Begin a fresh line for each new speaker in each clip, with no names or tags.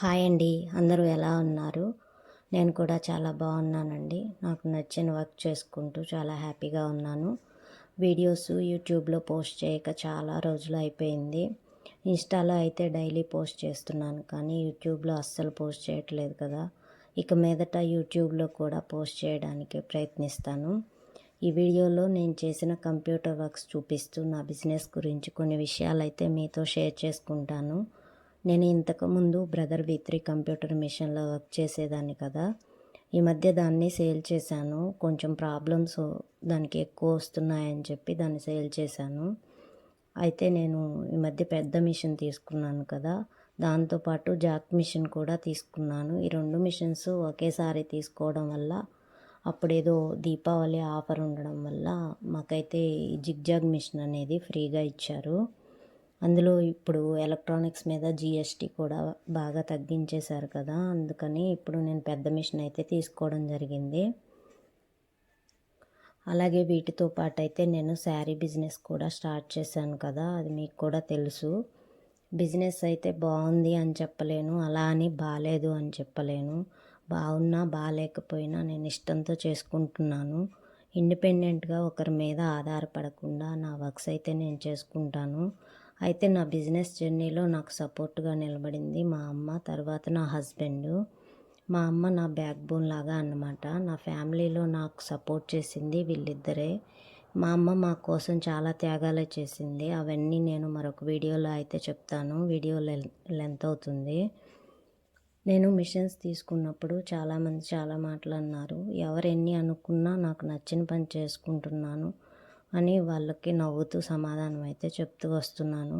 Hi అండి. అందరూ ఎలా ఉన్నారు? నేను కూడా చాలా బాగున్నానండి. నాకు నచ్చిన వర్క్ చేసుకుంటూ చాలా హ్యాపీగా ఉన్నాను. వీడియోస్ యూట్యూబ్లో పోస్ట్ చేయక చాలా రోజులు అయిపోయింది. ఇన్స్టాలో అయితే డైలీ పోస్ట్ చేస్తున్నాను కానీ యూట్యూబ్లో అస్సలు పోస్ట్ చేయట్లేదు కదా. ఇక మీదట యూట్యూబ్లో కూడా పోస్ట్ చేయడానికి ప్రయత్నిస్తాను. ఈ వీడియోలో నేను చేసిన కంప్యూటర్ వర్క్స్ చూపిస్తూ నా బిజినెస్ గురించి కొన్ని విషయాలు అయితే మీతో షేర్ చేసుకుంటాను. నేను ఇంతకుముందు బ్రదర్ వి త్రీ కంప్యూటర్ మిషన్లో వర్క్ చేసేదాన్ని కదా. ఈ మధ్య దాన్ని సేల్ చేశాను. కొంచెం ప్రాబ్లమ్స్ దానికి ఎక్కువ వస్తున్నాయని చెప్పి దాన్ని సేల్ చేశాను. అయితే నేను ఈ మధ్య పెద్ద మిషన్ తీసుకున్నాను కదా. దాంతోపాటు జాక్ మిషన్ కూడా తీసుకున్నాను. ఈ రెండు మిషన్స్ ఒకేసారి తీసుకోవడం వల్ల అప్పుడేదో దీపావళి ఆఫర్ ఉండడం వల్ల మాకైతే ఈ జిగ్జాగ్ మిషన్ అనేది ఫ్రీగా ఇచ్చారు. అందులో ఇప్పుడు ఎలక్ట్రానిక్స్ మీద జిఎస్టీ కూడా బాగా తగ్గించేశారు కదా అందుకని ఇప్పుడు నేను పెద్ద మిషన్ అయితే తీసుకోవడం జరిగింది. అలాగే వీటితో పాటు అయితే నేను శారీ బిజినెస్ కూడా స్టార్ట్ చేశాను కదా అది మీకు కూడా తెలుసు. బిజినెస్ అయితే బాగుంది అని చెప్పలేను అలా అని బాగాలేదు అని చెప్పలేను. బాగున్నా బాగాలేకపోయినా నేను ఇష్టంతో చేసుకుంటున్నాను. ఇండిపెండెంట్గా ఒకరి మీద ఆధారపడకుండా నా వర్క్స్ అయితే నేను చేసుకుంటాను. అయితే నా బిజినెస్ జర్నీలో నాకు సపోర్ట్గా నిలబడింది మా అమ్మ తర్వాత నా హస్బెండ్. మా అమ్మ నా బ్యాక్ బోన్ లాగా అన్నమాట. నా ఫ్యామిలీలో నాకు సపోర్ట్ చేసింది వీళ్ళిద్దరే. మా అమ్మ మా కోసం చాలా త్యాగాలే చేసింది. అవన్నీ నేను మరొక వీడియోలో అయితే చెప్తాను. వీడియో లెంత్ అవుతుంది. నేను మిషన్స్ తీసుకున్నప్పుడు చాలామంది చాలా మాటలు అన్నారు. ఎవరు ఎన్ని అనుకున్నా నాకు నచ్చిన పని చేసుకుంటున్నాను. అని వాళ్ళకి నవ్వుతూ సమాధానం అయితే చెప్తూ వస్తున్నాను.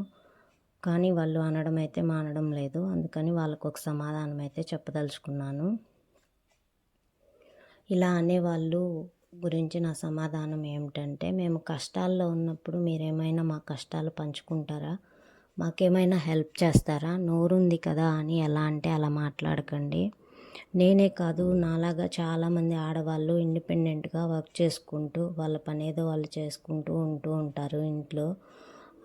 కానీ వాళ్ళు అనడం అయితే మానడం లేదు. అందుకని వాళ్ళకు ఒక సమాధానం అయితే చెప్పదలుచుకున్నాను. ఇలా అనేవాళ్ళు గురించి నా సమాధానం ఏమిటంటే మేము కష్టాల్లో ఉన్నప్పుడు మీరేమైనా మా కష్టాలు పంచుకుంటారా? మాకేమైనా హెల్ప్ చేస్తారా? నోరుంది కదా అని ఎలా అంటే అలా మాట్లాడకండి. నేనే కాదు నాలాగా చాలామంది ఆడవాళ్ళు ఇండిపెండెంట్గా వర్క్ చేసుకుంటూ వాళ్ళ పని ఏదో వాళ్ళు చేసుకుంటూ ఉంటూ ఉంటారు ఇంట్లో.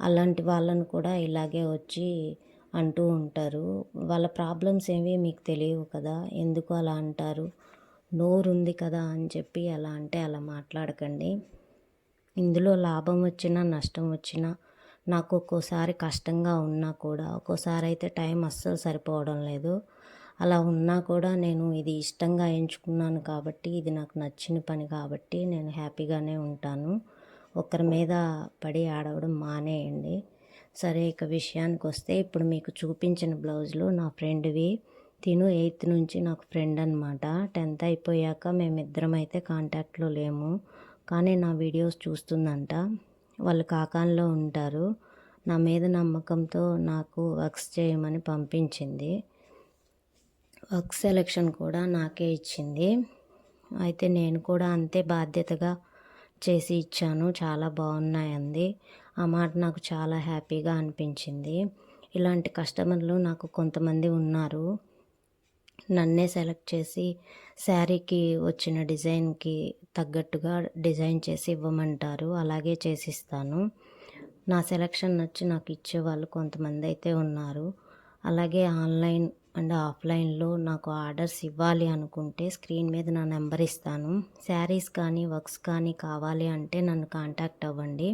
అలాంటి వాళ్ళను కూడా ఇలాగే వచ్చి అంటూ ఉంటారు. వాళ్ళ ప్రాబ్లమ్స్ ఏవి మీకు తెలియవు కదా ఎందుకు అలా అంటారు? నోరు ఉంది కదా అని చెప్పి అలా అంటే అలా మాట్లాడకండి. ఇందులో లాభం వచ్చినా నష్టం వచ్చినా నాకు ఒక్కోసారి కష్టంగా ఉన్నా కూడా ఒక్కోసారి అయితే టైం అస్సలు సరిపోవడం లేదు. అలా ఉన్నా కూడా నేను ఇది ఇష్టంగా ఎంచుకున్నాను కాబట్టి ఇది నాకు నచ్చిన పని కాబట్టి నేను హ్యాపీగానే ఉంటాను. ఒకరి మీద పడి ఆడవడం మానేయండి. సరే ఇక విషయానికి వస్తే ఇప్పుడు మీకు చూపించిన బ్లౌజులు నా ఫ్రెండ్వి. తిను ఎయిత్ నుంచి నాకు ఫ్రెండ్ అనమాట టెన్త్ అయిపోయాక మేమిద్దరం అయితే కాంటాక్ట్లో లేము. కానీ నా వీడియోస్ చూస్తుందంట. వాళ్ళు కాకాన్లో ఉంటారు. నా మీద నమ్మకంతో నాకు వర్క్స్ చేయమని పంపించింది. వర్క్ సెలెక్షన్ కూడా నాకే ఇచ్చింది. అయితే నేను కూడా అంతే బాధ్యతగా చేసి ఇచ్చాను. చాలా బాగున్నాయంది ఆ మాట నాకు చాలా హ్యాపీగా అనిపించింది. ఇలాంటి కస్టమర్లు నాకు కొంతమంది ఉన్నారు. నన్నే సెలెక్ట్ చేసి శారీకి వచ్చిన డిజైన్కి తగ్గట్టుగా డిజైన్ చేసి ఇవ్వమంటారు. అలాగే చేసిస్తాను. నా సెలెక్షన్ నచ్చి నాకు ఇచ్చేవాళ్ళు కొంతమంది అయితే ఉన్నారు. అలాగే ఆన్లైన్ అండ్ ఆఫ్లైన్లో నాకు ఆర్డర్స్ ఇవ్వాలి అనుకుంటే స్క్రీన్ మీద నా నెంబర్ ఇస్తాను. శారీస్ కానీ వర్క్స్ కానీ కావాలి అంటే నన్ను కాంటాక్ట్ అవ్వండి.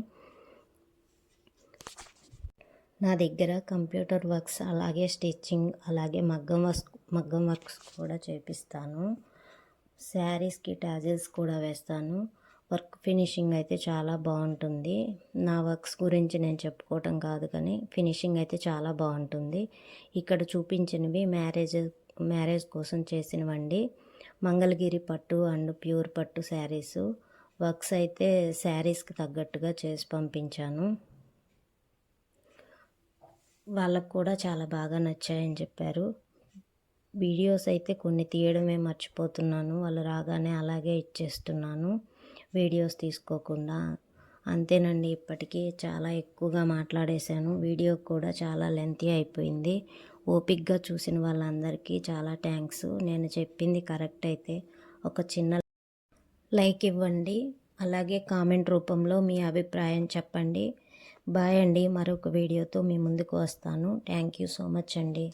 నా దగ్గర కంప్యూటర్ వర్క్స్ అలాగే స్టిచ్చింగ్ అలాగే మగ్గం వర్క్స్ మగ్గం వర్క్స్ కూడా చేపిస్తాను. శారీస్కి టాజిల్స్ కూడా వేస్తాను. వర్క్ ఫినిషింగ్ అయితే చాలా బాగుంటుంది. నా వర్క్స్ గురించి నేను చెప్పుకోవటం కాదు కానీ ఫినిషింగ్ అయితే చాలా బాగుంటుంది. ఇక్కడ చూపించినవి మ్యారేజ్ మ్యారేజ్ కోసం చేసినవండి. మంగళగిరి పట్టు అండ్ ప్యూర్ పట్టు శారీస్. వర్క్స్ అయితే శారీస్కి తగ్గట్టుగా చేసి పంపించాను. వాళ్ళకు కూడా చాలా బాగా నచ్చాయని చెప్పారు. వీడియోస్ అయితే కొన్ని తీయడమే మర్చిపోతున్నాను. వాళ్ళు రాగానే అలాగే ఇచ్చేస్తున్నాను. వీడియోస్ తీసుకోకుండా. అంతేనండి ఇప్పటికీ చాలా ఎక్కువగా మాట్లాడేశాను. వీడియో కూడా చాలా లెంతీ అయిపోయింది. ఓపిక్గా చూసిన వాళ్ళందరికీ చాలా థ్యాంక్స్ నేను చెప్పింది కరెక్ట్ అయితే ఒక చిన్న లైక్ ఇవ్వండి. అలాగే కామెంట్ రూపంలో మీ అభిప్రాయం చెప్పండి. బాయ్ అండి మరొక వీడియోతో మీ ముందుకు వస్తాను. థ్యాంక్ యూ సో మచ్ అండి.